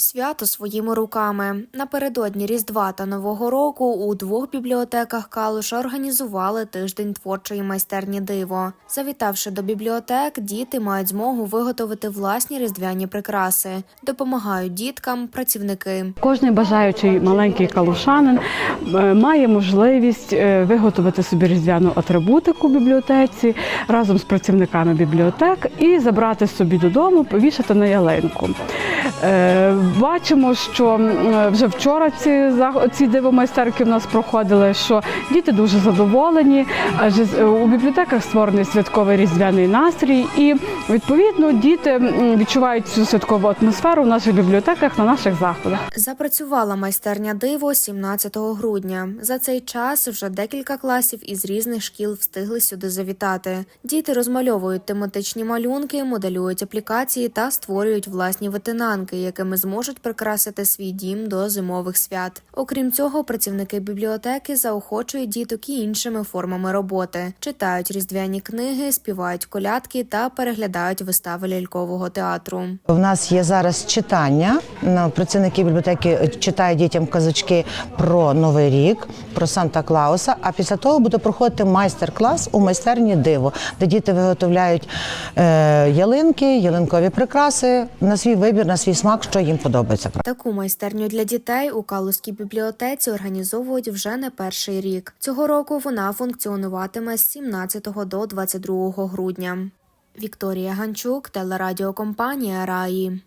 Свято своїми руками напередодні Різдва та Нового року у двох бібліотеках Калуша організували тиждень творчої майстерні диво. Завітавши до бібліотек, діти мають змогу виготовити власні різдвяні прикраси. Допомагають діткам працівники. Кожний бажаючий маленький калушанин е, має можливість е, виготовити собі різдвяну атрибутику в бібліотеці разом з працівниками бібліотек і забрати собі додому, повішати на ялинку. Е, Бачимо, що вже вчора ці, ці дивомайстерки в нас проходили, що діти дуже задоволені, адже у бібліотеках створений святковий різдвяний настрій, і відповідно діти відчувають цю святкову атмосферу в наших бібліотеках на наших заходах. Запрацювала майстерня диво 17 грудня. За цей час вже декілька класів із різних шкіл встигли сюди завітати. Діти розмальовують тематичні малюнки, моделюють аплікації та створюють власні витинанки, якими зможуть прикрасити свій дім до зимових свят. Окрім цього, працівники бібліотеки заохочують діток і іншими формами роботи, читають різдвяні книги, співають колядки та переглядають вистави лялькового театру. У нас є зараз читання. Працівники бібліотеки читають дітям казочки про Новий рік, про Санта Клауса. А після того буде проходити майстер-клас у майстерні диво, де діти виготовляють е, ялинки, ялинкові прикраси на свій вибір, на свій смак, що їм подобається. Таку майстерню для дітей у Калузькій бібліотеці організовують вже не перший рік. Цього року вона функціонуватиме з 17 до 22 грудня. Вікторія Ганчук, телерадіокомпанія Раї.